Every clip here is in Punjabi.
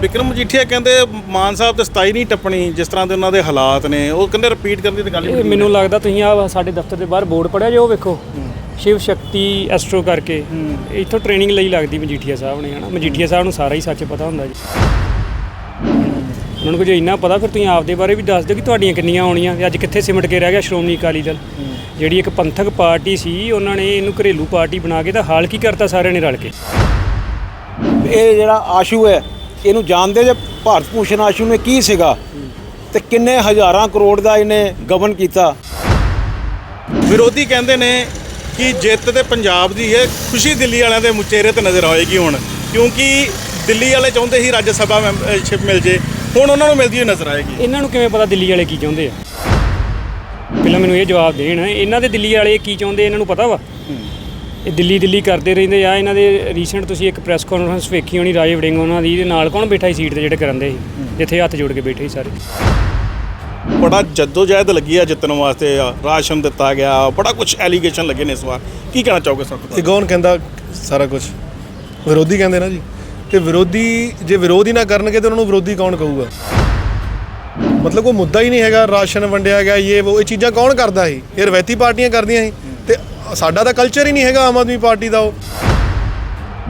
ਵਿਕਰਮ ਮਜੀਠੀਆ ਕਹਿੰਦੇ ਮਾਨ ਸਾਹਿਬ ਤੇ 27 ਨਹੀਂ ਟੱਪਣੀ ਜਿਸ ਤਰ੍ਹਾਂ ਦੇ ਉਹਨਾਂ ਦੇ ਹਾਲਾਤ ਨੇ ਉਹ ਕਹਿੰਦੇ ਰਿਪੀਟ ਕਰਨ ਦੀ ਤਾਂ ਗੱਲ ਹੀ ਇਹ ਨਹੀਂ ਮੈਨੂੰ ਲੱਗਦਾ ਤੁਸੀਂ ਆ ਸਾਡੇ ਦਫ਼ਤਰ ਦੇ ਬਾਹਰ ਬੋਰਡ ਪੜਿਆ ਜੇ ਉਹ ਵੇਖੋ ਸ਼ਿਵ ਸ਼ਕਤੀ ਐਸਟਰੋ ਕਰਕੇ। ਇੱਥੋਂ ਟ੍ਰੇਨਿੰਗ ਲਈ ਲੱਗਦੀ ਮਜੀਠੀਆ ਸਾਹਿਬ ਨੇ ਹਨਾ? ਮਜੀਠੀਆ ਸਾਹਿਬ ਨੂੰ ਸਾਰਾ ਹੀ ਸੱਚ ਪਤਾ ਹੁੰਦਾ ਜੀ। ਉਹਨਾਂ ਨੂੰ ਕੁਝ ਇੰਨਾ ਪਤਾ ਫਿਰ ਤੁਸੀਂ ਆਪਦੇ ਬਾਰੇ ਵੀ ਦੱਸ ਦਿਓ ਕਿ ਤੁਹਾਡੀਆਂ ਕਿੰਨੀਆਂ ਆਉਣੀਆਂ। ਤੇ ਅੱਜ ਕਿੱਥੇ ਸਿਮਟ ਕੇ ਰਹਿ ਗਿਆ ਸ਼੍ਰੋਮਣੀ ਅਕਾਲੀ ਦਲ? ਜਿਹੜੀ ਇੱਕ ਪੰਥਕ ਪਾਰਟੀ ਸੀ ਉਹਨਾਂ ਨੇ ਇਹਨੂੰ ਘਰੇਲੂ ਪਾਰਟੀ ਬਣਾ ਕੇ ਤਾਂ ਹਾਲ ਕੀ ਕਰਤਾ ਸਾਰਿਆਂ ਨੇ ਰਲ ਕੇ? ਇਹ ਜਿਹੜਾ ਆਸ਼ੂ ਹੈ ਇਹਨੂੰ ਜਾਣਦੇ ਜੇ ਭਾਰਤ ਭੂਸ਼ਣ ਆਸ਼ੂ ਨੇ ਕੀ ਸੀਗਾ ਤੇ ਕਿੰਨੇ ਹਜ਼ਾਰਾਂ ਕਰੋੜ ਦਾ ਇਹਨੇ ਗਵਨ ਕੀਤਾ। ਵਿਰੋਧੀ ਕਹਿੰਦੇ ਨੇ ਕਿ ਜਿੱਤ ਤੇ ਪੰਜਾਬ ਦੀ ਹੈ ਖੁਸ਼ੀ ਦਿੱਲੀ ਵਾਲਿਆਂ ਦੇ ਚਿਹਰੇ ਤੇ ਨਜ਼ਰ ਆਏਗੀ ਹੁਣ ਕਿਉਂਕਿ ਦਿੱਲੀ ਵਾਲੇ ਚਾਹੁੰਦੇ ਸੀ ਰਾਜ ਸਭਾ ਮੈਂਬਰਸ਼ਿਪ ਮਿਲ ਜੇ ਹੁਣ ਉਹਨਾਂ ਨੂੰ ਮਿਲਦੀ ਹੋਈ ਨਜ਼ਰ ਆਏਗੀ। ਇਹਨਾਂ ਨੂੰ ਕਿਵੇਂ ਪਤਾ ਦਿੱਲੀ ਵਾਲੇ ਕੀ ਚਾਹੁੰਦੇ ਆ? ਪਹਿਲਾਂ ਮੈਨੂੰ ਇਹ ਜਵਾਬ ਦੇਣ ਇਹਨਾਂ ਦੇ ਦਿੱਲੀ ਵਾਲੇ ਕੀ ਚਾਹੁੰਦੇ ਇਹਨਾਂ ਨੂੰ ਪਤਾ ਵਾ? ਇਹ ਦਿੱਲੀ ਦਿੱਲੀ ਕਰਦੇ ਰਹਿੰਦੇ ਆ। ਇਹਨਾਂ ਦੇ ਰੀਸੈਂਟ ਤੁਸੀਂ ਇੱਕ ਪ੍ਰੈਸ ਕਾਨਫਰੰਸ ਵੇਖੀ ਹੋਣੀ ਰਾਜੇ ਵੜਿੰਗ ਉਹਨਾਂ ਦੀ। ਇਹਦੇ ਨਾਲ ਕੌਣ ਬੈਠਾ ਸੀ ਸੀਟ ਤੇ ਜਿਹੜੇ ਕਰੰਦੇ ਸੀ? ਜਿੱਥੇ ਹੱਥ ਜੋੜ ਕੇ ਬੈਠੇ ਸੀ ਸਾਰੇ। ਬੜਾ ਜਦੋਜਹਿਦ ਲੱਗੀ ਆ ਜਿੱਤਣ ਵਾਸਤੇ। ਰਾਸ਼ਨ ਦਿੱਤਾ ਗਿਆ। ਬੜਾ ਕੁਝ ਐਲੀਗੇਸ਼ਨ ਲੱਗੇ ਨੇ ਇਸ ਵਾਰ। ਕੀ ਕਹਿਣਾ ਚਾਹੋਗੇ ਸਰ ਇਹ ਕੌਣ ਕਹਿੰਦਾ ਸਾਰਾ ਕੁਝ ਵਿਰੋਧੀ ਕਹਿੰਦੇ ਨਾ ਜੀ। ਤੇ ਵਿਰੋਧੀ ਜੇ ਵਿਰੋਧ ਹੀ ਨਾ ਕਰਨਗੇ ਤੇ ਉਹਨਾਂ ਨੂੰ ਵਿਰੋਧੀ ਕੌਣ ਕਹੂਗਾ? ਮਤਲਬ ਕੋਈ ਮੁੱਦਾ ਹੀ ਨਹੀਂ ਹੈਗਾ। ਰਾਸ਼ਨ ਵੰਡਿਆ ਗਿਆ ਇਹ ਉਹ ਇਹ ਚੀਜ਼ਾਂ ਕੌਣ ਕਰਦਾ ਸੀ? ਇਹ ਰਵੈਤੀ ਪਾਰਟੀਆਂ ਕਰਦੀਆਂ ਸੀ। ਤੇ ਸਾਡਾ ਤਾਂ ਕਲਚਰ ਹੀ ਨਹੀਂ ਹੈਗਾ ਆਮ ਆਦਮੀ ਪਾਰਟੀ ਦਾ ਉਹ।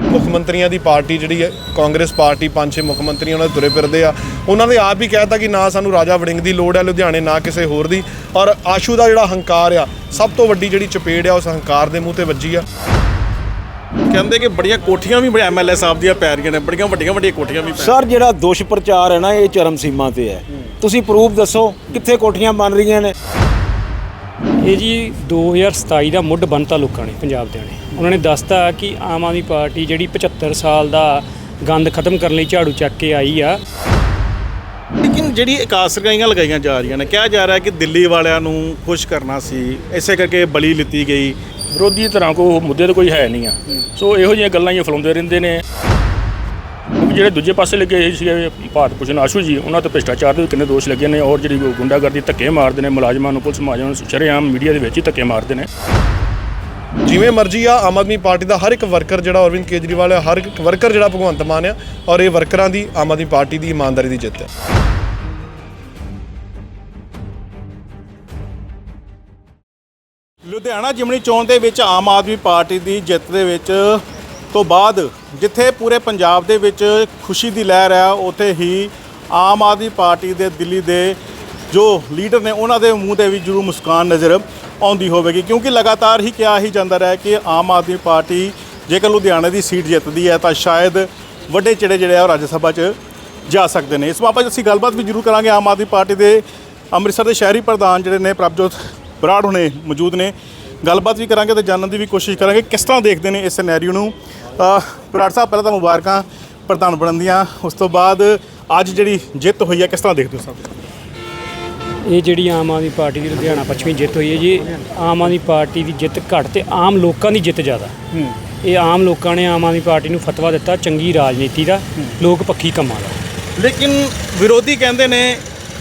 ਮੁੱਖ ਮੰਤਰੀਆਂ ਦੀ ਪਾਰਟੀ ਜਿਹੜੀ ਹੈ ਕਾਂਗਰਸ ਪਾਰਟੀ ਪੰਜ ਛੇ ਮੁੱਖ ਮੰਤਰੀ ਉਹਨਾਂ ਦੇ ਤੁਰੇ ਫਿਰਦੇ ਆ। ਉਹਨਾਂ ਨੇ ਆਪ ਹੀ ਕਹਿਤਾ ਕਿ ਨਾ ਸਾਨੂੰ ਰਾਜਾ ਵੜਿੰਗ ਦੀ ਲੋੜ ਹੈ ਲੁਧਿਆਣੇ ਨਾ ਕਿਸੇ ਹੋਰ ਦੀ। ਔਰ ਆਸ਼ੂ ਦਾ ਜਿਹੜਾ ਹੰਕਾਰ ਆ ਸਭ ਤੋਂ ਵੱਡੀ ਜਿਹੜੀ ਚਪੇੜ ਆ ਉਸ ਹੰਕਾਰ ਦੇ ਮੂੰਹ ਤੇ ਵੱਜੀ ਆ। ਕਹਿੰਦੇ ਕਿ ਬੜੀਆਂ ਕੋਠੀਆਂ ਵੀ ਐਮਐਲਏ ਸਾਹਿਬ ਦੀਆਂ ਪੈ ਰਹੀਆਂ ਨੇ ਬੜੀਆਂ ਵੱਡੀਆਂ ਵੱਡੀਆਂ ਕੋਠੀਆਂ ਵੀ ਪੈ ਸਰ ਜਿਹੜਾ ਦੁਸ਼ ਪ੍ਰਚਾਰ ਹੈ ਨਾ ਇਹ ਚਰਮ ਸੀਮਾ ਤੇ ਹੈ। ਤੁਸੀਂ ਪ੍ਰੂਫ ਦੱਸੋ ਕਿੱਥੇ ਕੋਠੀਆਂ ਬਣ ਰਹੀਆਂ ਨੇ? ਇਹ ਜੀ 2027 ਦਾ ਮੁੱਢ ਬੰਨਤਾ ਲੋਕਾਂ ਨੇ ਪੰਜਾਬ ਦੇ ਨੇ। ਉਹਨਾਂ ਨੇ ਦੱਸਤਾ ਕਿ ਆਮ ਆਦਮੀ ਪਾਰਟੀ ਜਿਹੜੀ 75 ਸਾਲ ਦਾ ਗੰਦ ਖਤਮ ਕਰਨ ਲਈ ਝਾੜੂ ਚੱਕ ਕੇ ਆਈ ਆ। ਲੇਕਿਨ ਜਿਹੜੀ ਇਕਾਸ ਰਗਾਈਆਂ ਲਗਾਈਆਂ ਜਾ ਰਹੀਆਂ ਨੇ ਕਿਹਾ ਜਾ ਰਿਹਾ ਕਿ ਦਿੱਲੀ ਵਾਲਿਆਂ ਨੂੰ ਖੁਸ਼ ਕਰਨਾ ਸੀ ਇਸੇ ਕਰਕੇ ਬਲੀ ਲਿੱਤੀ ਗਈ। ਵਿਰੋਧੀ ਤਰ੍ਹਾਂ ਕੋ ਮੁੱਦੇ ਤਾਂ ਕੋਈ ਹੈ ਨਹੀਂ ਆ। ਸੋ ਇਹੋ ਜਿਹੀਆਂ ਗੱਲਾਂ ਹੀ ਫਲਾਉਂਦੇ ਰਹਿੰਦੇ ਨੇ। ਜਿਹੜੇ ਦੂਜੇ ਪਾਸੇ ਲੱਗੇ ਹੋਏ ਸੀਗੇ ਭਾਰਤ ਭੂਸ਼ਣ ਆਸ਼ੂ ਜੀ ਉਹਨਾਂ ਤੇ ਭ੍ਰਿਸ਼ਟਾਚਾਰ ਦੇ ਵੀ ਕਿੰਨੇ ਦੋਸ਼ ਲੱਗੇ ਨੇ ਔਰ ਜਿਹੜੀ ਗੁੰਡਾਗਰਦੀ ਧੱਕੇ ਮਾਰਦੇ ਨੇ ਮੁਲਾਜ਼ਮਾਂ ਨੂੰ ਪੁਲਿਸ ਮੁਲਾਜ਼ਮਾਂ ਨੂੰ ਸ਼ਰੇਆਮ ਮੀਡੀਆ ਦੇ ਵਿੱਚ ਹੀ ਧੱਕੇ ਮਾਰਦੇ ਨੇ। ਜਿਵੇਂ ਮਰਜ਼ੀ ਆ ਆਮ ਆਦਮੀ ਪਾਰਟੀ ਦਾ ਹਰ ਇੱਕ ਵਰਕਰ ਜਿਹੜਾ ਅਰਵਿੰਦ ਕੇਜਰੀਵਾਲ ਹੈ ਹਰ ਇੱਕ ਵਰਕਰ ਜਿਹੜਾ ਭਗਵੰਤ ਮਾਨ ਆ ਔਰ ਇਹ ਵਰਕਰਾਂ ਦੀ ਆਮ ਆਦਮੀ ਪਾਰਟੀ ਦੀ ਇਮਾਨਦਾਰੀ ਦੀ ਜਿੱਤ ਹੈ। ਲੁਧਿਆਣਾ ਜਿਮਣੀ ਚੋਣ ਦੇ ਵਿੱਚ ਆਮ ਆਦਮੀ ਪਾਰਟੀ ਦੀ ਜਿੱਤ ਦੇ ਵਿੱਚ ਤੋਂ ਬਾਅਦ ਜਿੱਥੇ ਪੂਰੇ ਪੰਜਾਬ ਦੇ ਵਿੱਚ ਖੁਸ਼ੀ ਦੀ ਲਹਿਰ ਹੈ, ਉੱਥੇ ਹੀ ਆਮ ਆਦਮੀ ਪਾਰਟੀ ਦੇ ਦਿੱਲੀ ਦੇ ਜੋ ਲੀਡਰ ਨੇ, ਉਹਨਾਂ ਦੇ ਮੂੰਹ ਤੇ ਵੀ ਜ਼ਰੂਰ ਮੁਸਕਾਨ ਨਜ਼ਰ ਆਉਂਦੀ ਹੋਵੇਗੀ। ਕਿਉਂਕਿ ਲਗਾਤਾਰ ਹੀ ਕਿਹਾ ਹੀ ਜਾਂਦਾ ਰਿਹਾ ਕਿ ਆਮ ਆਦਮੀ ਪਾਰਟੀ ਜੇਕਰ ਲੁਧਿਆਣੇ ਦੀ ਸੀਟ ਜਿੱਤਦੀ ਹੈ, ਤਾਂ ਸ਼ਾਇਦ ਵੱਡੇ ਚਿਹੜੇ ਜਿਹੜੇ ਆ ਉਹ ਰਾਜ ਸਭਾ 'ਚ ਜਾ ਸਕਦੇ ਨੇ। ਇਸ ਵਾਪਸ ਅਸੀਂ ਗੱਲਬਾਤ ਵੀ ਜ਼ਰੂਰ ਕਰਾਂਗੇ। ਆਮ ਆਦਮੀ ਪਾਰਟੀ ਦੇ ਅੰਮ੍ਰਿਤਸਰ ਦੇ ਸ਼ਹਿਰੀ ਪ੍ਰਧਾਨ ਜਿਹੜੇ ਨੇ, ਪ੍ਰਭਜੋਤ ਬਰਾੜ ਹੁਣੇ ਮੌਜੂਦ ਨੇ। ਗੱਲਬਾਤ ਵੀ ਕਰਾਂਗੇ ਤੇ ਜਾਣਨ ਦੀ ਵੀ ਕੋਸ਼ਿਸ਼ ਕਰਾਂਗੇ। ਕਿਸ ਤਰ੍ਹਾਂ ਦੇਖਦੇ ਨੇ ਇਸ ਸਿਨੈਰੀਓ ਨੂੰ? ਬਰਾੜ ਸਾਹਿਬ ਪਹਿਲਾਂ ਤਾਂ ਮੁਬਾਰਕਾਂ ਪ੍ਰਧਾਨ ਬਣਨ ਦੀਆਂ। ਉਸ ਤੋਂ ਬਾਅਦ ਅੱਜ ਜਿਹੜੀ ਜਿੱਤ ਹੋਈ ਹੈ ਕਿਸ ਤਰ੍ਹਾਂ ਦੇਖਦੇ ਹੋ ਸਾਹਿਬ ਇਹ ਜਿਹੜੀ ਆਮ ਆਦਮੀ ਪਾਰਟੀ ਦੀ ਲੁਧਿਆਣਾ ਪੱਛਮੀ ਜਿੱਤ ਹੋਈ ਹੈ ਜੀ ਆਮ ਆਦਮੀ ਪਾਰਟੀ ਦੀ ਜਿੱਤ ਘੱਟ ਤੇ ਆਮ ਲੋਕਾਂ ਦੀ ਜਿੱਤ ਜ਼ਿਆਦਾ। ਇਹ ਆਮ ਲੋਕਾਂ ਨੇ ਆਮ ਆਦਮੀ ਪਾਰਟੀ ਨੂੰ ਫਤਵਾ ਦਿੱਤਾ ਚੰਗੀ ਰਾਜਨੀਤੀ ਦਾ ਲੋਕ ਪੱਖੀ ਕੰਮਾਂ ਦਾ। ਲੇਕਿਨ ਵਿਰੋਧੀ ਕਹਿੰਦੇ ਨੇ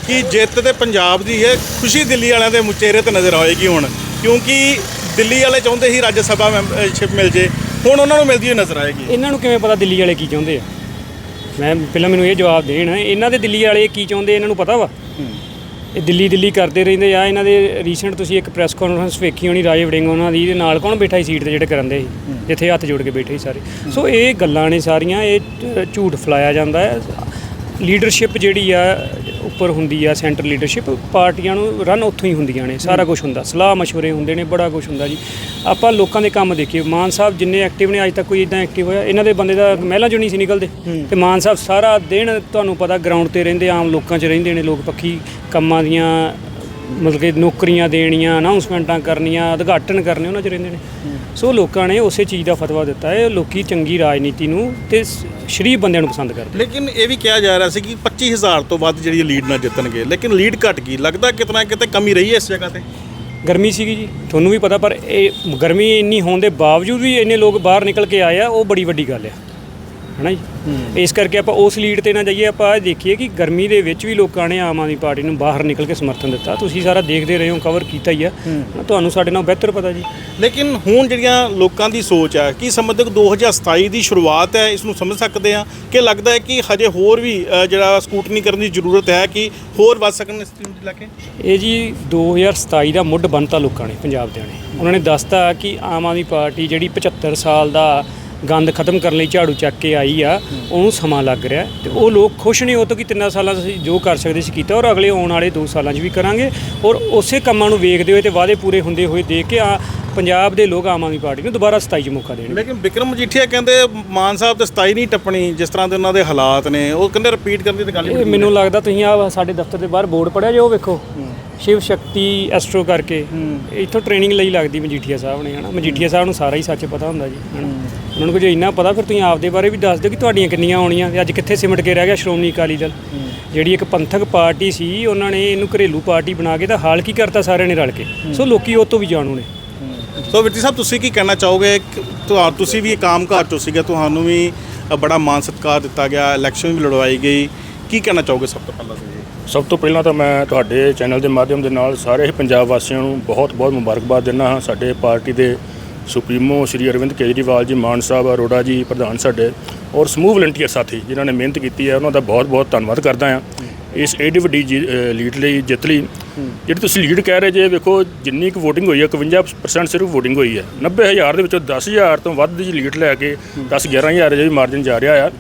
ਕਿ ਜਿੱਤ ਤੇ ਪੰਜਾਬ ਦੀ ਹੈ ਖੁਸ਼ੀ ਦਿੱਲੀ ਵਾਲਿਆਂ ਦੇ ਚਿਹਰੇ ਤੇ ਨਜ਼ਰ ਆਏਗੀ ਹੁਣ ਕਿਉਂਕਿ ਦਿੱਲੀ ਵਾਲੇ ਚਾਹੁੰਦੇ ਸੀ ਰਾਜ ਸਭਾ ਮੈਂਬਰਸ਼ਿਪ ਮਿਲ ਜੇ। ਹੁਣ ਉਹਨਾਂ ਨੂੰ ਮਿਲਦੀ ਹੋਈ ਨਜ਼ਰ ਆਏਗੀ। ਇਹਨਾਂ ਨੂੰ ਕਿਵੇਂ ਪਤਾ ਦਿੱਲੀ ਵਾਲੇ ਕੀ ਚਾਹੁੰਦੇ ਆ? ਮੈਂ ਪਹਿਲਾਂ ਮੈਨੂੰ ਇਹ ਜਵਾਬ ਦੇਣ, ਇਹਨਾਂ ਦੇ ਦਿੱਲੀ ਵਾਲੇ ਕੀ ਚਾਹੁੰਦੇ ਇਹਨਾਂ ਨੂੰ ਪਤਾ ਵਾ? ਇਹ ਦਿੱਲੀ ਦਿੱਲੀ ਕਰਦੇ ਰਹਿੰਦੇ ਆ, ਇਹਨਾਂ ਦੇ ਰੀਸੈਂਟ ਤੁਸੀਂ ਇੱਕ ਪ੍ਰੈਸ ਕਾਨਫਰੰਸ ਵੇਖੀ ਹੋਣੀ, ਰਾਜੇ ਵੜਿੰਗ ਉਹਨਾਂ ਦੀ, ਇਹਦੇ ਨਾਲ ਕੌਣ ਬੈਠਾ ਸੀ ਸੀਟ ਤੇ ਜਿਹੜੇ ਕਰੰਦੇ ਸੀ? ਜਿੱਥੇ ਹੱਥ ਜੋੜ ਕੇ ਬੈਠੇ ਸੀ ਸਾਰੇ। ਸੋ ਇਹ ਗੱਲਾਂ ਨੇ ਸਾਰੀਆਂ, ਇਹ ਝੂਠ ਫਲਾਇਆ ਜਾਂਦਾ ਹੈ। ਲੀਡਰਸ਼ਿਪ ਜਿਹੜੀ ਆ ਉੱਪਰ ਹੁੰਦੀ ਆ ਸੈਂਟਰ ਲੀਡਰਸ਼ਿਪ ਪਾਰਟੀਆਂ ਨੂੰ ਰਨ ਉੱਥੋਂ ਹੀ ਹੁੰਦੀਆਂ ਨੇ ਸਾਰਾ ਕੁਝ ਹੁੰਦਾ। ਸਲਾਹ مشਵਰੇ ਹੁੰਦੇ ਨੇ ਬੜਾ ਕੁਝ ਹੁੰਦਾ ਜੀ। ਆਪਾਂ ਲੋਕਾਂ ਦੇ ਕੰਮ ਦੇਖੀਏ ਮਾਨ ਸਾਹਿਬ ਜਿੰਨੇ ਐਕਟਿਵ ਨੇ ਅੱਜ ਤੱਕ ਕੋਈ ਇਦਾਂ ਐਕਟਿਵ ਹੋਇਆ ਇਹਨਾਂ ਦੇ ਬੰਦੇ ਦਾ ਮਹਿਲਾ ਚੋਂ ਨਹੀਂ ਸੀ ਨਿਕਲਦੇ। ਤੇ ਮਾਨ ਸਾਹਿਬ ਸਾਰਾ ਦਿਨ ਤੁਹਾਨੂੰ ਪਤਾ ਗਰਾਊਂਡ ਤੇ ਰਹਿੰਦੇ ਆਮ ਲੋਕਾਂ 'ਚ ਰਹਿੰਦੇ ਨੇ ਲੋਕ ਪੱਖੀ ਕੰਮਾਂ ਦੀਆਂ ਮਤਲਬ ਕਿ ਨੌਕਰੀਆਂ ਦੇਣੀਆਂ ਅਨਾਉਂਸਮੈਂਟਾਂ ਕਰਨੀਆਂ ਉਦਘਾਟਨ ਕਰਨੇ ਉਹਨਾਂ 'ਚ ਰਹਿੰਦੇ ਨੇ। ਸੋ ਲੋਕਾਂ ਨੇ ਉਸੇ ਚੀਜ਼ ਦਾ ਫਤਵਾ ਦਿੱਤਾ ਹੈ ਲੋਕੀ ਚੰਗੀ ਰਾਜਨੀਤੀ ਨੂੰ ਤੇ ਸ਼ਰੀਫ ਬੰਦਿਆਂ ਨੂੰ ਪਸੰਦ ਕਰਦੇ ਲੇਕਿਨ ਇਹ ਵੀ ਕਿਹਾ ਜਾ ਰਿਹਾ ਸੀ ਕਿ 25000 ਤੋਂ ਵੱਧ ਜਿਹੜੀ ਲੀਡ ਨਾਲ ਜਿੱਤਣਗੇ ਲੇਕਿਨ ਲੀਡ ਘਟ ਗਈ। ਲੱਗਦਾ ਕਿਤਨਾ ਕਿਤੇ ਕਮੀ ਰਹੀ ਹੈ ਇਸ ਜਗ੍ਹਾ ਤੇ? ਗਰਮੀ ਸੀਗੀ ਜੀ ਤੁਹਾਨੂੰ ਵੀ ਪਤਾ ਪਰ ਇਹ ਗਰਮੀ ਇੰਨੀ ਹੋਣ ਦੇ ਬਾਵਜੂਦ ਵੀ ਇੰਨੇ ਲੋਕ ਬਾਹਰ ਨਿਕਲ ਕੇ ਆਏ ਆ ਉਹ ਬੜੀ ਵੱਡੀ ਗੱਲ ਆ। ਹਨਾ ਜੀ? ਇਸ ਕਰਕੇ ਆਪਾਂ ਉਸ ਲੀਡ ਤੇ ਨਾ ਜਾਈਏ ਆਪਾਂ ਇਹ ਦੇਖੀਏ ਕਿ ਗਰਮੀ ਦੇ ਵਿੱਚ ਵੀ ਲੋਕਾਂ ਨੇ ਆਮ ਆਦਮੀ ਪਾਰਟੀ ਨੂੰ ਬਾਹਰ ਨਿਕਲ ਕੇ ਸਮਰਥਨ ਦਿੱਤਾ। ਤੁਸੀਂ ਸਾਰਾ ਦੇਖਦੇ ਰਹੇ ਹੋ ਕਵਰ ਕੀਤਾ ਹੀ ਆ। ਤੁਹਾਨੂੰ ਸਾਡੇ ਨਾਲ ਬਿਹਤਰ ਪਤਾ ਜੀ। ਲੇਕਿਨ ਹੁਣ ਜਿਹੜੀਆਂ ਲੋਕਾਂ ਦੀ ਸੋਚ ਹੈ ਕੀ ਸਮਝਦੇ ਹੋ ਕਿ 2027 ਦੀ ਸ਼ੁਰੂਆਤ ਹੈ ਇਸ ਨੂੰ ਸਮਝ ਸਕਦੇ ਆ ਕਿ ਲੱਗਦਾ ਹੈ ਕਿ ਹਜੇ ਹੋਰ ਵੀ ਜਿਹੜਾ ਸਕੂਟਨੀ ਕਰਨ ਦੀ ਜ਼ਰੂਰਤ ਹੈ ਕਿ ਹੋਰ ਵੱਧ ਸਕਣ ਇਸ ਟੀਮ ਲੈ ਕੇ? ਇਹ ਜੀ 2027 ਦਾ ਮੁੱਢ ਬੰਨਤਾ ਲੋਕਾਂ ਨੇ ਪੰਜਾਬ ਦੇ ਨੇ। ਉਹਨਾਂ ਨੇ ਦੱਸਤਾ ਕਿ ਆਮ ਆਦਮੀ ਪਾਰਟੀ ਜਿਹੜੀ 75 ਸਾਲ ਦਾ ਗੰਦ ਖਤਮ ਕਰਨ ਲਈ ਝਾੜੂ ਚੱਕ ਕੇ ਆਈ ਆ ਉਹਨੂੰ ਸਮਾਂ ਲੱਗ ਰਿਹਾ ਤੇ ਉਹ ਲੋਕ ਖੁਸ਼ ਨੇ ਉਹ ਤੋਂ ਕਿ ਤਿੰਨਾਂ ਸਾਲਾਂ 'ਚ ਅਸੀਂ ਜੋ ਕਰ ਸਕਦੇ ਸੀ ਕੀਤਾ ਔਰ ਅਗਲੇ ਆਉਣ ਵਾਲੇ 2 ਸਾਲਾਂ 'ਚ ਵੀ ਕਰਾਂਗੇ। ਔਰ ਉਸੇ ਕੰਮਾਂ ਨੂੰ ਵੇਖਦੇ ਹੋਏ ਤੇ ਵਾਅਦੇ ਪੂਰੇ ਹੁੰਦੇ ਹੋਏ ਦੇਖ ਕੇ ਆ ਪੰਜਾਬ ਦੇ ਲੋਕ ਆਮ ਆਦਮੀ ਪਾਰਟੀ ਨੂੰ ਦੁਬਾਰਾ 27 'ਚ ਮੌਕਾ ਦੇਣਗੇ। ਲੇਕਿਨ ਵਿਕਰਮ ਮਜੀਠੀਆ ਕਹਿੰਦੇ ਮਾਨ ਸਾਹਿਬ ਤੇ 27 ਨਹੀਂ ਟੱਪਣੀ ਜਿਸ ਤਰ੍ਹਾਂ ਦੇ ਉਹਨਾਂ ਦੇ ਹਾਲਾਤ ਨੇ ਉਹ ਕਹਿੰਦੇ ਰਿਪੀਟ ਕਰਨ ਦੀ ਤਾਂ ਗੱਲ ਨਹੀਂ ਮੈਨੂੰ ਲੱਗਦਾ ਤੁਸੀਂ ਆ ਸਾਡੇ ਦਫ਼ਤਰ ਦੇ ਬਾਹਰ ਬੋਰਡ ਪੜਿਆ ਜੇ ਉਹ ਵੇਖੋ। ਸ਼ਿਵ ਸ਼ਕਤੀ ਐਸਟਰੋ ਕਰਕੇ। ਇੱਥੋਂ ਟ੍ਰੇਨਿੰਗ ਲਈ ਲੱਗਦੀ ਮਜੀਠੀਆ ਸਾਹਿਬ ਨੇ ਹਨਾ? ਮਜੀਠੀਆ ਸਾਹਿਬ ਨੂੰ ਸਾਰਾ ਹੀ ਸੱਚ ਪਤਾ ਹੁੰਦਾ ਜੀ ਹਨਾ? ਉਹਨਾਂ ਨੂੰ ਕੁਝ ਇੰਨਾ ਪਤਾ ਫਿਰ ਤੁਸੀਂ ਆਪਦੇ ਬਾਰੇ ਵੀ ਦੱਸ ਦਿਓ ਕਿ ਤੁਹਾਡੀਆਂ ਕਿੰਨੀਆਂ ਆਉਣੀਆਂ। ਤੇ ਅੱਜ ਕਿੱਥੇ ਸਿਮਟ ਕੇ ਰਹਿ ਗਿਆ ਸ਼੍ਰੋਮਣੀ ਅਕਾਲੀ ਦਲ? ਜਿਹੜੀ ਇੱਕ ਪੰਥਕ ਪਾਰਟੀ ਸੀ ਉਹਨਾਂ ਨੇ ਇਹਨੂੰ ਘਰੇਲੂ ਪਾਰਟੀ ਬਣਾ ਕੇ ਤਾਂ ਹਾਲ ਕੀ ਕਰਤਾ ਸਾਰਿਆਂ ਨੇ ਰਲ ਕੇ। ਸੋ ਲੋਕੀ ਉਹ ਤੋਂ ਵੀ ਜਾਣੂ ਨੇ। ਸੋ ਵਿਰਤੀ ਸਾਹਿਬ ਤੁਸੀਂ ਕੀ ਕਹਿਣਾ ਚਾਹੋਗੇ? ਕਿ ਤੁਹਾ- ਤੁਸੀਂ ਵੀ ਇੱਕ ਆਮ ਘਰ ਚੋਂ ਸੀਗੇ ਤੁਹਾਨੂੰ ਵੀ ਬੜਾ ਮਾਨ ਸਤਿਕਾਰ ਦਿੱਤਾ ਗਿਆ ਇਲੈਕਸ਼ਨ ਵੀ ਲੜਵਾਈ ਗਈ। ਕੀ ਕਹਿਣਾ ਚਾਹੋਗੇ ਸਭ ਤੋਂ ਪਹਿਲਾਂ ਤੁਸੀਂ? ਸਭ ਤੋਂ ਪਹਿਲਾਂ ਤਾਂ ਮੈਂ ਤੁਹਾਡੇ ਚੈਨਲ ਦੇ ਮਾਧਿਅਮ ਦੇ ਨਾਲ ਸਾਰੇ ਹੀ ਪੰਜਾਬ ਵਾਸੀਆਂ ਨੂੰ ਬਹੁਤ-ਬਹੁਤ ਮੁਬਾਰਕਬਾਦ ਦਿੰਦਾ ਹਾਂ। ਸਾਡੇ ਪਾਰਟੀ ਦੇ ਸੁਪਰੀਮੋ ਸ਼੍ਰੀ ਅਰਵਿੰਦ ਕੇਜਰੀਵਾਲ ਜੀ, ਮਾਨ ਸਾਹਿਬ, ਅਰੋੜਾ ਜੀ, ਪ੍ਰਧਾਨ ਸਾਡੇ ਔਰ ਸਮੂਹ ਵਲੰਟੀਅਰ ਸਾਥੀ ਜਿਨ੍ਹਾਂ ਨੇ ਮਿਹਨਤ ਕੀਤੀ ਹੈ, ਉਹਨਾਂ ਦਾ ਬਹੁਤ-ਬਹੁਤ ਧੰਨਵਾਦ ਕਰਦਾ ਹਾਂ। ਇਸ ਏਡੀ ਵੱਡੀ ਜੀ- ਲੀਡ ਲਈ, ਜਿੱਤ ਲਈ। ਜਿਹੜੀ ਤੁਸੀਂ ਲੀਡ ਕਹਿ ਰਹੇ ਜੇ, ਵੇਖੋ, ਜਿੰਨੀ ਕੁ ਵੋਟਿੰਗ ਹੋਈ ਹੈ 51% ਸਿਰਫ ਵੋਟਿੰਗ ਹੋਈ ਹੈ। 90000 ਦੇ ਵਿੱਚੋਂ 10000 ਤੋਂ ਵੱਧ ਦੀ ਲੀਡ ਲੈ ਕੇ 10 11000 ਜਿਹੜੀ ਮਾਰਜਨ ਜਾ ਰਿਹਾ ਆ।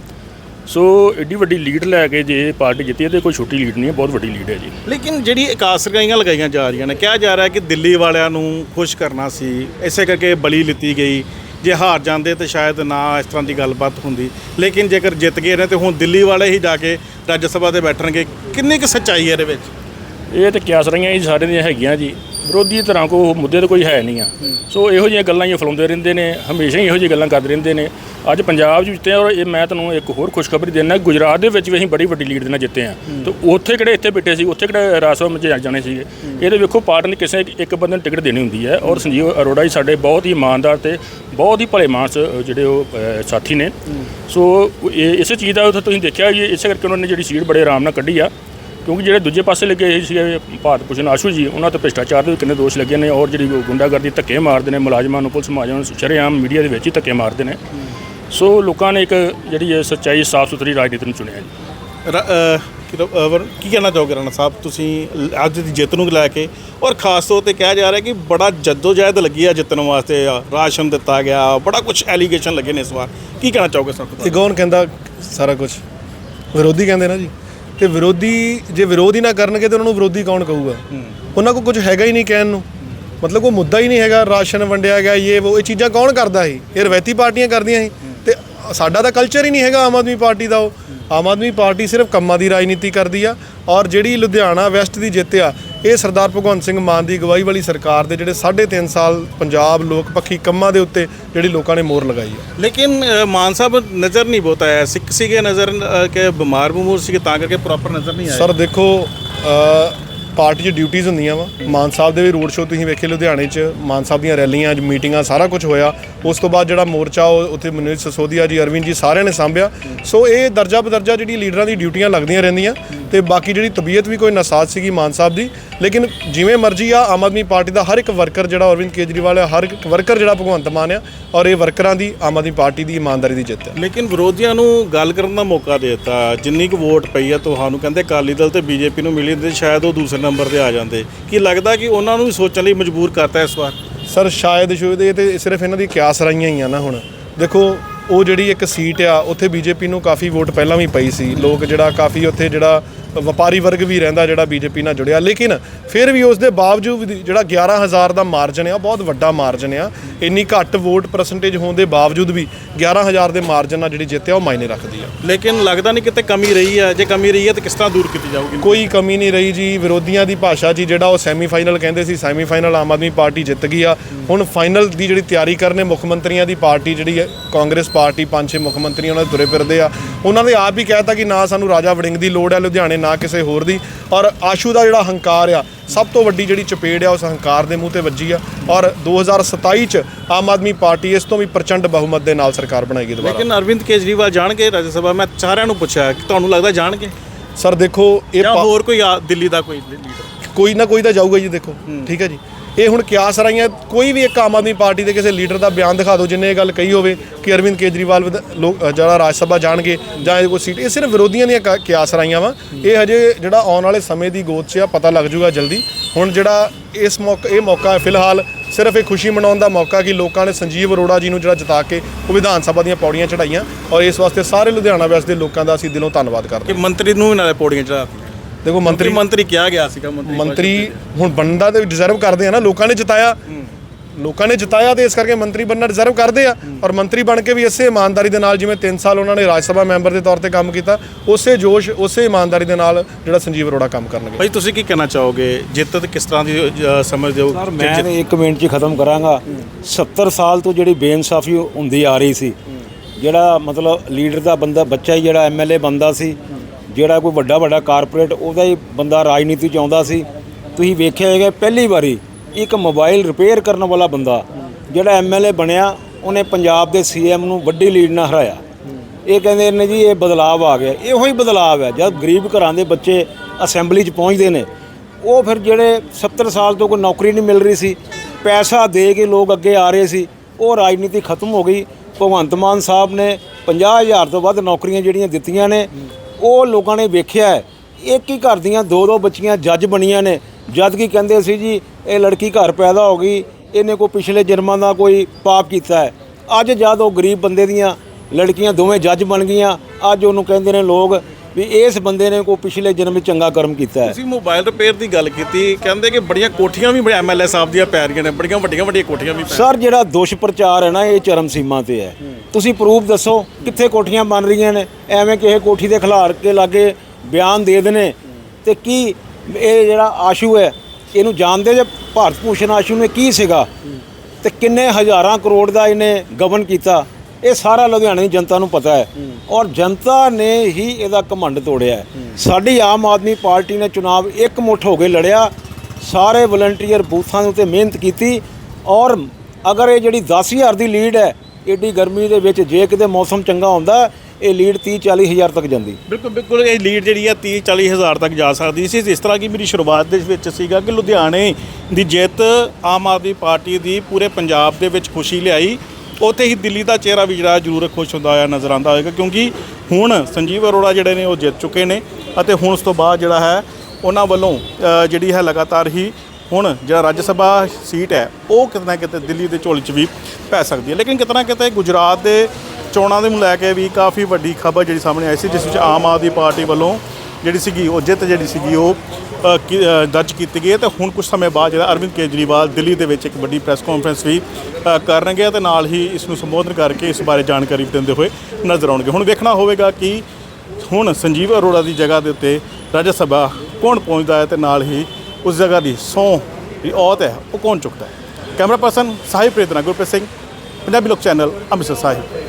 ਸੋ ਐਡੀ ਵੱਡੀ ਲੀਡ ਲੈ ਕੇ ਜੇ ਪਾਰਟੀ ਜਿੱਤੀ ਹੈ ਤੇ ਕੋਈ ਛੋਟੀ ਲੀਡ ਨਹੀਂ ਹੈ, ਬਹੁਤ ਵੱਡੀ ਲੀਡ ਹੈ ਜੀ। ਲੇਕਿਨ ਜਿਹੜੀ ਇਕਾਸਰਗਾਈਆਂ ਲਗਾਈਆਂ ਜਾ ਰਹੀਆਂ ਨੇ, ਕਿਹਾ ਜਾ ਰਿਹਾ ਕਿ ਦਿੱਲੀ ਵਾਲਿਆਂ ਨੂੰ ਖੁਸ਼ ਕਰਨਾ ਸੀ, ਇਸੇ ਕਰਕੇ ਬਲੀ ਲਿੱਤੀ ਗਈ। ਜੇ ਹਾਰ ਜਾਂਦੇ ਤਾਂ ਸ਼ਾਇਦ ਨਾ ਇਸ ਤਰ੍ਹਾਂ ਦੀ ਗੱਲਬਾਤ ਹੁੰਦੀ। ਲੇਕਿਨ ਜੇਕਰ ਜਿੱਤ ਗਏ ਨੇ ਤੇ ਹੁਣ ਦਿੱਲੀ ਵਾਲੇ ਹੀ ਜਾ ਕੇ ਰਾਜ ਸਭਾ ਤੇ ਬੈਠਣਗੇ, ਕਿੰਨੀ ਕੁ ਸੱਚਾਈ ਹੈ ਇਹਦੇ ਵਿੱਚ? ਇਹ ਤੇ ਕਿਆਸ ਰਹੀਆਂ ਇਹ ਸਾਰੇ ਦੀਆਂ ਹੈਗੀਆਂ ਜੀ। ਵਿਰੋਧੀ ਤਰ੍ਹਾਂ ਕੋ ਮੁੱਦੇ ਤੇ ਕੋਈ ਹੈ ਨਹੀਂ ਆ। ਸੋ ਇਹੋ ਜਿਹੀਆਂ ਗੱਲਾਂ ਹੀ ਫਲਾਉਂਦੇ ਰਹਿੰਦੇ ਨੇ ਹਮੇਸ਼ਾ ਹੀ ਇਹੋ ਜਿਹੀਆਂ ਗੱਲਾਂ ਕਰਦੇ ਰਹਿੰਦੇ ਨੇ। ਅੱਜ ਪੰਜਾਬ ਜਿੱਤੇ ਔਰ ਇਹ ਮੈਂ ਤੁਹਾਨੂੰ ਇੱਕ ਹੋਰ ਖੁਸ਼ਖਬਰੀ ਦੇਣਾ ਗੁਜਰਾਤ ਦੇ ਵਿੱਚ ਵੀ ਅਸੀਂ ਬੜੀ ਵੱਡੀ ਲੀਡ ਦੇ ਨਾਲ ਜਿੱਤੇ ਆ। ਤੇ ਉੱਥੇ ਕਿਹੜੇ ਇੱਥੇ ਬੈਠੇ ਸੀ ਉੱਥੇ ਕਿਹੜੇ ਰਾਸਵਾ ਵਿੱਚ ਜਾਣੇ ਸੀਗੇ? ਇਹਦੇ ਵੇਖੋ ਪਾਰਟੀ ਨੇ ਕਿਸੇ ਇੱਕ ਬੰਦੇ ਨੂੰ ਟਿਕਟ ਦੇਣੀ ਹੁੰਦੀ ਹੈ ਔਰ ਸੰਜੀਵ ਅਰੋੜਾ ਜੀ ਸਾਡੇ ਬਹੁਤ ਹੀ ਇਮਾਨਦਾਰ ਤੇ ਬਹੁਤ ਹੀ ਭਲੇ ਮਾਨਸ ਜਿਹੜੇ ਉਹ ਸਾਥੀ ਨੇ। ਸੋ ਇਹ ਇਸੇ ਚੀਜ਼ ਦਾ ਉੱਥੇ ਤੁਸੀਂ ਦੇਖਿਆ ਜੀ ਇਸੇ ਕਰਕੇ ਉਹਨਾਂ ਨੇ ਜਿਹੜੀ ਸੀਟ ਬੜੇ ਆਰਾਮ ਨਾਲ ਕੱਢੀ ਆ। ਕਿਉਂਕਿ ਜਿਹੜੇ ਦੂਜੇ ਪਾਸੇ ਲੱਗੇ ਹੋਏ ਸੀਗੇ ਭਾਰਤ ਭੂਸ਼ਣ ਆਸ਼ੂ ਜੀ ਉਹਨਾਂ ਤੇ ਭ੍ਰਿਸ਼ਟਾਚਾਰ ਦੇ ਕਿੰਨੇ ਦੋਸ਼ ਲੱਗੇ ਨੇ ਔਰ ਜਿਹੜੀ ਉਹ ਗੁੰਡਾਗਰਦੀ ਧੱਕੇ ਮਾਰਦੇ ਨੇ ਮੁਲਾਜ਼ਮਾਂ ਨੂੰ ਪੁਲਿਸ ਮੁਲਾਜ਼ਮਾਂ ਨੂੰ ਸ਼ਰੇਆਮ ਮੀਡੀਆ ਦੇ ਵਿੱਚ ਹੀ ਧੱਕੇ ਮਾਰਦੇ ਨੇ। ਸੋ ਲੋਕਾਂ ਨੇ ਇੱਕ ਜਿਹੜੀ ਇਹ ਸੱਚਾਈ ਸਾਫ਼ ਸੁਥਰੀ ਰਾਜਨੀਤੀ ਨੂੰ ਚੁਣਿਆ ਜੀ। ਕੀ ਕਹਿਣਾ ਚਾਹੋਗੇ ਰਾਣਾ ਸਾਹਿਬ? ਤੁਸੀਂ ਅੱਜ ਦੀ ਜਿੱਤ ਨੂੰ ਲੈ ਕੇ ਔਰ ਖਾਸ ਤੌਰ ਤੇ ਕਿਹਾ ਜਾ ਰਿਹਾ ਕਿ ਬੜਾ ਜਦੋਜਹਿਦ ਲੱਗੀ ਆ ਜਿੱਤਣ ਵਾਸਤੇ ਆ, ਰਾਸ਼ਨ ਦਿੱਤਾ ਗਿਆ ਬੜਾ ਕੁਝ ਐਲੀਗੇਸ਼ਨ ਲੱਗੇ ਨੇ ਇਸ ਵਾਰ। ਕੀ ਕਹਿਣਾ ਚਾਹੋਗੇ ਸਭ ਤੋਂ ਕੌਣ ਕਹਿੰਦਾ ਸਾਰਾ ਕੁਝ ਵਿਰੋਧੀ ਕਹਿੰਦੇ ਨਾ ਜੀ। ਤੇ ਵਿਰੋਧੀ ਜੇ ਵਿਰੋਧ ਹੀ ਨਾ ਕਰਨਗੇ ਤੇ ਉਹਨਾਂ ਨੂੰ ਵਿਰੋਧੀ ਕੌਣ ਕਹੂਗਾ? ਉਹਨਾਂ ਕੋਲ ਕੁਝ ਹੈਗਾ ਹੀ ਨਹੀਂ ਕਹਿਣ ਨੂੰ। ਮਤਲਬ ਕੋਈ ਮੁੱਦਾ ਹੀ ਨਹੀਂ ਹੈਗਾ ਰਾਸ਼ਨ ਵੰਡਿਆ ਗਿਆ ਇਹ ਉਹ ਇਹ ਚੀਜ਼ਾਂ ਕੌਣ ਕਰਦਾ ਸੀ? ਇਹ ਰਵਾਇਤੀ ਪਾਰਟੀਆਂ ਕਰਦੀਆਂ ਸੀ। ਤੇ ਸਾਡਾ ਤਾਂ ਕਲਚਰ ਹੀ ਨਹੀਂ ਹੈਗਾ ਆਮ ਆਦਮੀ ਪਾਰਟੀ ਦਾ ਉਹ। ਆਮ ਆਦਮੀ ਪਾਰਟੀ ਸਿਰਫ ਕੰਮਾਂ ਦੀ ਰਾਜਨੀਤੀ ਕਰਦੀ ਆ ਔਰ ਜਿਹੜੀ ਲੁਧਿਆਣਾ ਵੈਸਟ ਦੀ ਜਿੱਤ ਆ ਇਹ ਸਰਦਾਰ ਭਗਵੰਤ ਸਿੰਘ ਮਾਨ ਦੀ ਅਗਵਾਈ ਵਾਲੀ ਸਰਕਾਰ ਦੇ ਜਿਹੜੇ 3.5 ਸਾਲ ਪੰਜਾਬ ਲੋਕ ਪੱਖੀ ਕੰਮਾਂ ਦੇ ਉੱਤੇ ਜਿਹੜੀ ਲੋਕਾਂ ਨੇ ਮੋਹਰ ਲਗਾਈ ਆ ਲੇਕਿਨ ਮਾਨ ਸਾਹਿਬ ਨਜ਼ਰ ਨਹੀਂ ਬਹੁਤ ਆਇਆ। ਸਿੱਖ ਸੀਗੇ ਨਜ਼ਰ ਕਿ ਬਿਮਾਰ ਬਮੂਰ ਸੀਗੇ ਤਾਂ ਕਰਕੇ ਪ੍ਰੋਪਰ ਨਜ਼ਰ ਨਹੀਂ ਆਇਆ। ਸਰ ਦੇਖੋ ਪਾਰਟੀ 'ਚ ਡਿਊਟੀਆਂ ਹੁੰਦੀਆਂ ਵਾ। ਮਾਨ ਸਾਹਿਬ ਦੇ ਵੀ ਰੋਡ ਸ਼ੋਅ ਤੁਸੀਂ ਵੇਖੇ ਲੁਧਿਆਣੇ 'ਚ, ਮਾਨ ਸਾਹਿਬ ਦੀਆਂ ਰੈਲੀਆਂ, ਅੱਜ ਮੀਟਿੰਗਾਂ ਸਾਰਾ ਕੁਝ ਹੋਇਆ। ਉਸ ਤੋਂ ਬਾਅਦ ਜਿਹੜਾ ਮੋਰਚਾ, ਉਹ ਉੱਥੇ ਮਨੋਜ ਸਸੋਦੀਆ ਜੀ, ਅਰਵਿੰਦ ਜੀ ਸਾਰਿਆਂ ਨੇ ਸਾਂਭਿਆ। ਸੋ ਇਹ ਦਰਜਾ ਬਦਰਜਾ ਜਿਹੜੀ ਲੀਡਰਾਂ ਦੀ ਡਿਊਟੀਆਂ ਲੱਗਦੀਆਂ ਰਹਿੰਦੀਆਂ। ਤੇ ਬਾਕੀ ਜਿਹੜੀ ਤਬੀਅਤ ਵੀ ਕੋਈ ਨਸਾਜ਼ ਸੀਗੀ ਮਾਨ ਸਾਹਿਬ ਦੀ। ਲੇਕਿਨ ਜਿਵੇਂ ਮਰਜ਼ੀ ਆ, ਆਮ ਆਦਮੀ ਪਾਰਟੀ ਦਾ ਹਰ ਇੱਕ ਵਰਕਰ ਜਿਹੜਾ ਅਰਵਿੰਦ ਕੇਜਰੀਵਾਲ ਹੈ ਹਰ ਇੱਕ ਵਰਕਰ ਜਿਹੜਾ ਭਗਵੰਤ ਮਾਨ ਆ, ਔਰ ਇਹ ਵਰਕਰਾਂ ਦੀ, ਆਮ ਆਦਮੀ ਪਾਰਟੀ ਦੀ ਇਮਾਨਦਾਰੀ ਦੀ ਜਿੱਤ ਹੈ ਲੇਕਿਨ ਵਿਰੋਧੀਆਂ ਨੂੰ ਗੱਲ ਕਰਨ ਦਾ ਮੌਕਾ ਦੇ ਦਿੱਤਾ। ਜਿੰਨੀ ਕੁ ਵੋਟ ਪਈ ਆ, ਤੁਹਾਨੂੰ ਕਹਿੰਦੇ ਅਕਾਲੀ ਦਲ ਤੇ ਬੀਜੇਪੀ ਨੂੰ ਮਿਲੀ, ਤੇ ਸ਼ਾਇਦ ਉਹ ਦੂਸਰੇ ਨੰਬਰ ਤੇ ਆ ਜਾਂਦੇ। ਕੀ ਲੱਗਦਾ ਕਿ ਉਹਨਾਂ ਨੂੰ ਵੀ ਸੋਚਣ ਲਈ ਮਜਬੂਰ ਕਰਤਾ ਇਸ ਵਾਰ? ਸਰ, ਸ਼ਾਇਦ ਸ਼ੁਇਦ ਇਹ ਤੇ ਸਿਰਫ ਇਹਨਾਂ ਦੀ ਕਿਆਸ ਰਾਈਆਂ ਹੀ ਆ ਨਾ ਹੁਣ। ਦੇਖੋ, ਉਹ ਜਿਹੜੀ ਇੱਕ ਸੀਟ ਆ, ਉੱਥੇ ਬੀਜੇਪੀ ਨੂੰ ਕਾਫੀ ਵੋਟ ਪਹਿਲਾਂ ਵੀ ਪਈ ਸੀ। ਲੋਕ ਜਿਹੜਾ ਕਾਫੀ ਉੱਥੇ ਜਿਹੜਾ ਵਪਾਰੀ ਵਰਗ ਵੀ ਰਹਿੰਦਾ ਜਿਹੜਾ ਬੀਜੇਪੀ ਨਾਲ ਜੁੜਿਆ। ਲੇਕਿਨ ਫਿਰ ਵੀ ਉਸ ਦੇ ਬਾਵਜੂਦ ਜਿਹੜਾ 11000 ਦਾ ਮਾਰਜਨ ਆ ਬਹੁਤ ਵੱਡਾ ਮਾਰਜਨ ਆ। ਇੰਨੀ ਘੱਟ ਵੋਟ ਪਰਸੈਂਟੇਜ ਹੋਣ ਦੇ ਬਾਵਜੂਦ ਵੀ 11000 ਦੇ ਮਾਰਜਨ ਨਾਲ ਜਿਹੜੀ ਜਿੱਤ ਆ ਉਹ ਮਾਇਨੇ ਰੱਖਦੀ ਆ। ਲੇਕਿਨ ਲੱਗਦਾ ਨਹੀਂ ਕਿਤੇ ਕਮੀ ਰਹੀ ਆ। ਜੇ ਕਮੀ ਰਹੀ ਆ ਤਾਂ ਕਿਸ ਤਰ੍ਹਾਂ ਦੂਰ ਕੀਤੀ ਜਾਊਗੀ? ਕੋਈ ਕਮੀ ਨਹੀਂ ਰਹੀ ਜੀ। ਵਿਰੋਧੀਆਂ ਦੀ ਭਾਸ਼ਾ ਜੀ ਜਿਹੜਾ ਉਹ ਸੈਮੀਫਾਈਨਲ ਕਹਿੰਦੇ ਸੀ ਸੈਮੀਫਾਈਨਲ ਆਮ ਆਦਮੀ ਪਾਰਟੀ ਜਿੱਤ ਗਈ ਆ। ਹੁਣ ਫਾਈਨਲ ਦੀ ਜਿਹੜੀ ਤਿਆਰੀ ਕਰਨੇ ਮੁੱਖ ਮੰਤਰੀਆਂ ਦੀ ਪਾਰਟੀ ਜਿਹੜੀ ਹੈ ਕਾਂਗਰਸ ਪਾਰਟੀ ਪੰਜ ਛੇ ਮੁੱਖ ਮੰਤਰੀ ਉਹਨਾਂ ਦੇ ਤੁਰੇ ਫਿਰਦੇ ਆ। ਉਹਨਾਂ ਨੇ ਆਪ ਹੀ ਕਹਿਤਾ ਕਿ ਨਾ ਸਾਨੂੰ ਰਾਜਾ ਵੜਿੰਗ ਦੀ ਲੋੜ ਹੈ ਲੁਧਿਆਣੇ ਨਾ ਕਿਸੇ ਹੋਰ ਦੀ। ਔਰ ਆਸ਼ੂ ਦਾ ਜਿਹੜਾ ਹੰਕਾਰ ਆ ਸਭ ਤੋਂ ਵੱਡੀ ਜਿਹੜੀ ਚਪੇੜ ਆ ਉਸ ਹੰਕਾਰ ਦੇ ਮੂੰਹ ਤੇ ਵੱਜੀ ਆ। ਔਰ 2027 ਚ ਆਮ ਆਦਮੀ ਪਾਰਟੀ ਇਸ ਤੋਂ ਵੀ ਪ੍ਰਚੰਡ ਬਹੁਮਤ ਦੇ ਨਾਲ ਸਰਕਾਰ ਬਣਾਏਗੀ ਦੁਬਾਰਾ। ਲੇਕਿਨ ਅਰਵਿੰਦ ਕੇਜਰੀਵਾਲ ਜਾਣਗੇ ਰਾਜ ਸਭਾ ਮੈਂ ਸਾਰਿਆਂ ਨੂੰ ਪੁੱਛਿਆ ਕਿ ਤੁਹਾਨੂੰ ਲੱਗਦਾ ਜਾਣਗੇ? ਸਰ ਦੇਖੋ ਇਹ ਜਾਂ ਹੋਰ ਕੋਈ ਆ- ਦਿੱਲੀ ਦਾ ਕੋਈ ਲੀਡਰ ਕੋਈ ਨਾ ਕੋਈ ਤਾਂ ਜਾਊਗਾ ਜੀ ਦੇਖੋ। ਠੀਕ ਹੈ ਜੀ। ਇਹ ਹੁਣ ਕਿਆਸ ਰਾਈਆਂ ਕੋਈ ਵੀ ਇੱਕ ਆਮ ਆਦਮੀ ਪਾਰਟੀ ਦੇ ਕਿਸੇ ਲੀਡਰ ਦਾ ਬਿਆਨ ਦਿਖਾ ਦਿਓ, ਜਿੰਨੇ ਇਹ ਗੱਲ ਕਹੀ ਹੋਵੇ ਕਿ ਅਰਵਿੰਦ ਕੇਜਰੀਵਾਲ ਵਿਧ- ਲੋਕ ਜਿਹੜਾ ਰਾਜ ਸਭਾ ਜਾਣਗੇ ਜਾਂ ਇਹ ਕੋਈ ਸੀਟ, ਇਹ ਸਿਰਫ ਵਿਰੋਧੀਆਂ ਦੀਆਂ ਕ- ਕਿਆਸ ਰਾਈਆਂ ਵਾ। ਇਹ ਹਜੇ ਜਿਹੜਾ ਆਉਣ ਵਾਲੇ ਸਮੇਂ ਦੀ ਗੋਦ 'ਚ ਆ, ਪਤਾ ਲੱਗ ਜੂਗਾ ਜਲਦੀ। ਹੁਣ ਜਿਹੜਾ ਇਸ ਮੌਕਾ ਇਹ ਮੌਕਾ ਫਿਲਹਾਲ ਸਿਰਫ ਇਹ ਖੁਸ਼ੀ ਮਨਾਉਣ ਦਾ ਮੌਕਾ ਕਿ ਲੋਕਾਂ ਨੇ ਸੰਜੀਵ ਅਰੋੜਾ ਜੀ ਨੂੰ ਜਿਹੜਾ ਜਿਤਾ ਕੇ ਉਹ ਵਿਧਾਨ ਸਭਾ ਦੀਆਂ ਪੌੜੀਆਂ ਚੜਾਈਆਂ ਔਰ ਇਸ ਵਾਸਤੇ ਸਾਰੇ ਲੁਧਿਆਣਾ ਵੈਸ ਦੇ ਲੋਕਾਂ ਦਾ ਅਸੀਂ ਦਿਲੋਂ ਧੰਨਵਾਦ ਕਰਦੇ ਕਿ ਮੰਤਰੀ ਨੂੰ ਵੀ ਨਾਲੇ ਪੌੜੀਆਂ ਚੜਾ ਦੇਖੋ ਮੰਤਰੀ ਮੰਤਰੀ ਕਿਹਾ ਗਿਆ ਸੀਗਾ ਮੰਤਰੀ ਮੰਤਰੀ ਹੁਣ ਬਣਦਾ ਤੇ ਡਿਜ਼ਰਵ ਕਰਦੇ ਆ ਨਾ ਲੋਕਾਂ ਨੇ ਜਿਤਾਇਆ। ਲੋਕਾਂ ਨੇ ਜਿਤਾਇਆ ਤੇ ਇਸ ਕਰਕੇ ਮੰਤਰੀ ਬਣਨਾ ਡਿਜ਼ਰਵ ਕਰਦੇ ਆ। ਔਰ ਮੰਤਰੀ ਬਣ ਕੇ ਵੀ ਇਸੇ ਇਮਾਨਦਾਰੀ ਦੇ ਨਾਲ ਜਿਵੇਂ 3 ਸਾਲ ਉਹਨਾਂ ਨੇ ਰਾਜ ਸਭਾ ਮੈਂਬਰ ਦੇ ਤੌਰ ਤੇ ਕੰਮ ਕੀਤਾ ਉਸੇ ਜੋਸ਼ ਉਸੇ ਇਮਾਨਦਾਰੀ ਦੇ ਨਾਲ ਜਿਹੜਾ ਸੰਜੀਵ ਅਰੋੜਾ ਕੰਮ ਕਰਨਗੇ। ਭਾਈ ਤੁਸੀਂ ਕੀ ਕਹਿਣਾ ਚਾਹੋਗੇ? ਜਿੱਤ ਤੇ ਕਿਸ ਤਰ੍ਹਾਂ ਦੀ ਸਮਝਦੇ ਹੋ? ਸਰ ਮੈਂ ਇੱਕ ਮਿੰਟ 'ਚ ਖਤਮ ਕਰਾਂਗਾ। 70 ਸਾਲ ਤੋਂ ਜਿਹੜੀ ਬੇਇਨਸਾਫੀ ਹੁੰਦੀ ਆ ਰਹੀ ਸੀ ਜਿਹੜਾ ਮਤਲਬ ਲੀਡਰ ਦਾ ਬੰਦਾ ਬੱਚਾ ਹੀ ਜਿਹੜਾ ਐਮਐਲਏ ਬੰਦਾ ਸੀ ਜਿਹੜਾ ਕੋਈ ਵੱਡਾ ਵੱਡਾ ਕਾਰਪੋਰੇਟ ਉਹਦਾ ਹੀ ਬੰਦਾ ਰਾਜਨੀਤੀ 'ਚ ਆਉਂਦਾ ਸੀ। ਤੁਸੀਂ ਵੇਖਿਆ ਹੋਵੇਗਾ ਪਹਿਲੀ ਵਾਰੀ ਇੱਕ ਮੋਬਾਈਲ ਰਿਪੇਅਰ ਕਰਨ ਵਾਲਾ ਬੰਦਾ, ਜਿਹੜਾ ਐਮਐਲਏ ਬਣਿਆ, ਉਹਨੇ ਪੰਜਾਬ ਦੇ ਸੀਐਮ ਨੂੰ ਵੱਡੀ ਲੀਡ ਨਾਲ ਹਰਾਇਆ। ਇਹ ਕਹਿੰਦੇ ਨੇ ਜੀ, ਇਹ ਬਦਲਾਅ ਆ ਗਿਆ। ਇਹੋ ਹੀ ਬਦਲਾਅ ਹੈ, ਜਦ ਗਰੀਬ ਘਰਾਂ ਦੇ ਬੱਚੇ ਅਸੈਂਬਲੀ 'ਚ ਪਹੁੰਚਦੇ ਨੇ, ਉਹ ਫਿਰ ਜਿਹੜੇ 70 ਸਾਲ ਤੋਂ ਕੋਈ ਨੌਕਰੀ ਨਹੀਂ ਮਿਲ ਰਹੀ ਸੀ, ਪੈਸਾ ਦੇ ਕੇ ਲੋਕ ਅੱਗੇ ਆ ਰਹੇ ਸੀ, ਉਹ ਰਾਜਨੀਤੀ ਖਤਮ ਹੋ ਗਈ। ਭਗਵੰਤ ਮਾਨ ਸਾਹਿਬ ਨੇ 50000 ਤੋਂ ਵੱਧ ਨੌਕਰੀਆਂ ਜਿਹੜੀਆਂ ਦਿੱਤੀਆਂ ਨੇ ਉਹ ਲੋਕਾਂ ਨੇ ਵੇਖਿਆ ਹੈ। ਇੱਕ ਹੀ ਘਰ ਦੀਆਂ ਦੋ ਦੋ ਬੱਚੀਆਂ ਜੱਜ ਬਣੀਆਂ ਨੇ। ਜਦ ਕੀ ਕਹਿੰਦੇ ਸੀ ਜੀ ਇਹ ਲੜਕੀ ਘਰ ਪੈਦਾ ਹੋ ਗਈ ਇਹਨੇ ਕੋਈ ਪਿਛਲੇ ਜਨਮਾਂ ਦਾ ਕੋਈ ਪਾਪ ਕੀਤਾ ਹੈ। ਅੱਜ ਜਦ ਉਹ ਗਰੀਬ ਬੰਦੇ ਦੀਆਂ ਲੜਕੀਆਂ ਦੋਵੇਂ ਜੱਜ ਬਣ ਗਈਆਂ ਅੱਜ ਉਹਨੂੰ ਕਹਿੰਦੇ ਨੇ ਲੋਕ ਵੀ ਇਸ ਬੰਦੇ ਨੇ ਕੋਈ ਪਿਛਲੇ ਜਨਮ ਵਿੱਚ ਚੰਗਾ ਕਰਮ ਕੀਤਾ ਹੈ। ਤੁਸੀਂ ਮੋਬਾਈਲ ਰਿਪੇਅਰ ਦੀ ਗੱਲ ਕੀਤੀ ਕਹਿੰਦੇ ਕਿ ਬੜੀਆਂ ਕੋਠੀਆਂ ਵੀ ਐਮਐਲਏ ਸਾਹਿਬ ਦੀਆਂ ਪੈ ਰਹੀਆਂ ਨੇ ਬੜੀਆਂ ਵੱਡੀਆਂ ਵੱਡੀਆਂ ਕੋਠੀਆਂ ਵੀ ਪੈ ਸਰ ਜਿਹੜਾ ਦੁਸ਼ਪ੍ਰਚਾਰ ਹੈ ਨਾ ਇਹ ਚਰਮ ਸੀਮਾ ਤੇ ਹੈ। ਤੁਸੀਂ ਪ੍ਰੂਫ ਦੱਸੋ ਕਿੱਥੇ ਕੋਠੀਆਂ ਬਣ ਰਹੀਆਂ ਨੇ, ਐਵੇਂ ਕਿਸੇ ਕੋਠੀ ਦੇ ਖਿਲਾਰ ਕੇ ਲਾਗੇ ਬਿਆਨ ਦੇ ਦੇਣੇ। ਤੇ ਕੀ ਇਹ ਜਿਹੜਾ ਆਸ਼ੂ ਹੈ, ਇਹਨੂੰ ਜਾਣਦੇ ਜੇ ਭਾਰਤ ਭੂਸ਼ਣ ਆਸ਼ੂ ਨੇ ਕੀ ਸੀਗਾ? ਤੇ ਕਿੰਨੇ ਹਜ਼ਾਰਾਂ ਕਰੋੜ ਦਾ ਇਹਨੇ ਗਵਨ ਕੀਤਾ? ਇਹ ਸਾਰਾ ਲੁਧਿਆਣੇ ਦੀ ਜਨਤਾ ਨੂੰ ਪਤਾ ਹੈ। ਔਰ ਜਨਤਾ ਨੇ ਹੀ ਇਹਦਾ ਘਮੰਡ ਤੋੜਿਆ ਸਾਡੀ ਆਮ ਆਦਮੀ ਪਾਰਟੀ ਨੇ ਚੁਣਾਵ ਇੱਕ ਮੁੱਠ ਹੋ ਕੇ ਲੜਿਆ, ਸਾਰੇ ਵਲੰਟੀਅਰ ਬੂਥਾਂ ਦੇ ਉੱਤੇ ਮਿਹਨਤ ਕੀਤੀ। ਔਰ ਅਗਰ ਇਹ ਜਿਹੜੀ 10000 ਦੀ ਲੀਡ ਹੈ ਏਡੀ ਗਰਮੀ ਦੇ ਵਿੱਚ ਜੇ ਕਿਤੇ ਮੌਸਮ ਚੰਗਾ ਹੁੰਦਾ, ਇਹ ਲੀਡ 30 40 ਹਜ਼ਾਰ ਤੱਕ ਜਾਂਦੀ। ਬਿਲਕੁਲ ਬਿਲਕੁਲ, ਇਹ ਲੀਡ ਜਿਹੜੀ ਆ 30 40 ਹਜ਼ਾਰ ਤੱਕ ਜਾ ਸਕਦੀ ਸੀ। ਇਸ ਤਰ੍ਹਾਂ ਕਿ ਮੇਰੀ ਸ਼ੁਰੂਆਤ ਦੇ ਵਿੱਚ ਸੀਗਾ ਕਿ ਲੁਧਿਆਣੇ ਦੀ ਜਿੱਤ ਆਮ ਆਦਮੀ ਪਾਰਟੀ ਦੀ ਪੂਰੇ ਪੰਜਾਬ ਦੇ ਵਿੱਚ ਖੁਸ਼ੀ ਲਿਆਈ। ਉੱਥੇ ਹੀ ਦਿੱਲੀ ਦਾ ਚਿਹਰਾ ਵੀ ਜਿਹੜਾ ਜ਼ਰੂਰ ਖੁਸ਼ ਹੁੰਦਾ ਹੋਇਆ ਨਜ਼ਰ ਆਉਂਦਾ ਹੋਵੇਗਾ, ਕਿਉਂਕਿ ਹੁਣ ਸੰਜੀਵ ਅਰੋੜਾ ਜਿਹੜੇ ਨੇ ਉਹ ਜਿੱਤ ਚੁੱਕੇ ਨੇ ਅਤੇ ਹੁਣ ਉਸ ਤੋਂ ਬਾਅਦ ਜਿਹੜਾ ਹੈ, ਉਹਨਾਂ ਵੱਲੋਂ ਜਿਹੜੀ ਹੈ ਲਗਾਤਾਰ ਹੀ ਹੁਣ ਜਿਹੜਾ ਰਾਜ ਸਭਾ ਸੀਟ ਹੈ, ਉਹ ਕਿਤੇ ਨਾ ਕਿਤੇ ਦਿੱਲੀ ਦੇ ਝੋਲੀ 'ਚ ਵੀ ਪੈ ਸਕਦੀ ਹੈ। ਲੇਕਿਨ ਕਿਤੇ ਨਾ ਕਿਤੇ ਗੁਜਰਾਤ ਦੇ ਚੋਣਾਂ ਦੇ ਨੂੰ ਲੈ ਕੇ ਵੀ ਕਾਫੀ ਵੱਡੀ ਖਬਰ ਜਿਹੜੀ ਸਾਹਮਣੇ ਆਈ ਸੀ, ਜਿਸ ਵਿੱਚ ਆਮ ਆਦਮੀ ਪਾਰਟੀ ਵੱਲੋਂ ਜਿਹੜੀ ਸੀਗੀ, ਉਹ ਜਿੱਤ ਜਿਹੜੀ ਸੀਗੀ, ਉਹ ਕੀ- ਦਰਜ ਕੀਤੀ ਗਈ ਹੈ। ਤੇ ਹੁਣ ਕੁਝ ਸਮੇਂ ਬਾਅਦ ਜਿਹੜਾ ਅਰਵਿੰਦ ਕੇਜਰੀਵਾਲ ਦਿੱਲੀ ਦੇ ਵਿੱਚ ਇੱਕ ਵੱਡੀ ਪ੍ਰੈਸ ਕਾਨਫਰੰਸ ਵੀ ਕਰਨਗੇ ਤੇ ਨਾਲ ਹੀ ਇਸ ਨੂੰ ਸੰਬੋਧਨ ਕਰਕੇ ਇਸ ਬਾਰੇ ਜਾਣਕਾਰੀ ਦਿੰਦੇ ਹੋਏ ਨਜ਼ਰ ਆਉਣਗੇ। ਹੁਣ ਵੇਖਣਾ ਹੋਵੇਗਾ ਕਿ ਹੁਣ ਸੰਜੀਵ ਅਰੋੜਾ ਦੀ ਜਗ੍ਹਾ ਦੇ ਉੱਤੇ ਰਾਜ ਸਭਾ ਕੌਣ ਪਹੁੰਚਦਾ ਹੈ ਤੇ ਨਾਲ ਹੀ ਉਸ ਜਗ੍ਹਾ ਦੀ ਸਹੁੰ ਦੀ ਔਤ ਹੈ ਉਹ ਕੌਣ ਚੁੱਕਦਾ ਹੈ ਕੈਮਰਾ ਪਰਸਨ ਸਾਹਿਬ ਪ੍ਰੇਤਨਾ ਗੁਰਪ੍ਰੀਤ ਸਿੰਘ ਪੰਜਾਬੀ ਲੋਕ ਚੈਨਲ ਅੰਮ੍ਰਿਤਸਰ ਸਾਹਿਬ